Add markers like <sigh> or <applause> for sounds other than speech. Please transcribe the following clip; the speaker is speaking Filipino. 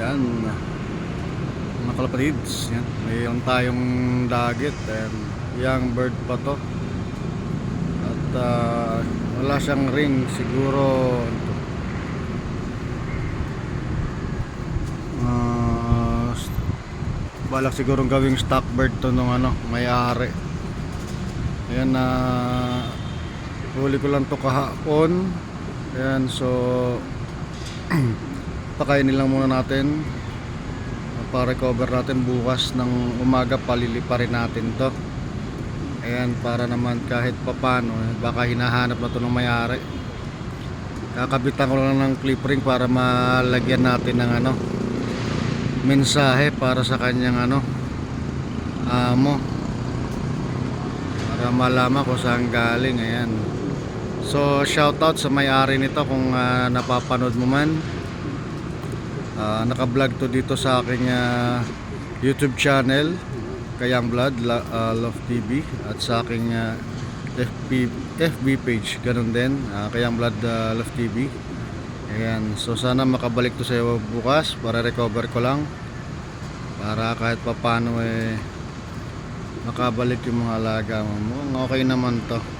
Yan. Mga kalapatids. Yan. Mayroon tayong dagit. And young bird pa to. At ah, wala siyang ring. Siguro ah, balak siguro gawing stock bird to nung ano, may-ari. Ayan na huli ko lang to kahapon. Ayan, so <clears throat> pakainin lang muna natin para recover natin bukas ng umaga. Palilipa rin natin to. Ayan para naman kahit papano eh, baka hinahanap na to ng mayari. Kakabitan ko lang ng clip ring para malagyan natin ng ano mensahe para sa kanyang ano amo. Para malaman kung saan galing ayan. So shoutout sa may-ari nito kung ah, napapanood mo man Ah, naka-vlog to dito sa aking ah, YouTube channel Kayang La- ah, Love TV at sa aking ah, FB, FB page. Ganun din ah, Kayang Blood ah, Love TV Ayan, so sana makabalik to sa iyo bukas para recover ko lang para kahit papano eh makabalik yung mga alaga mo. Okay naman to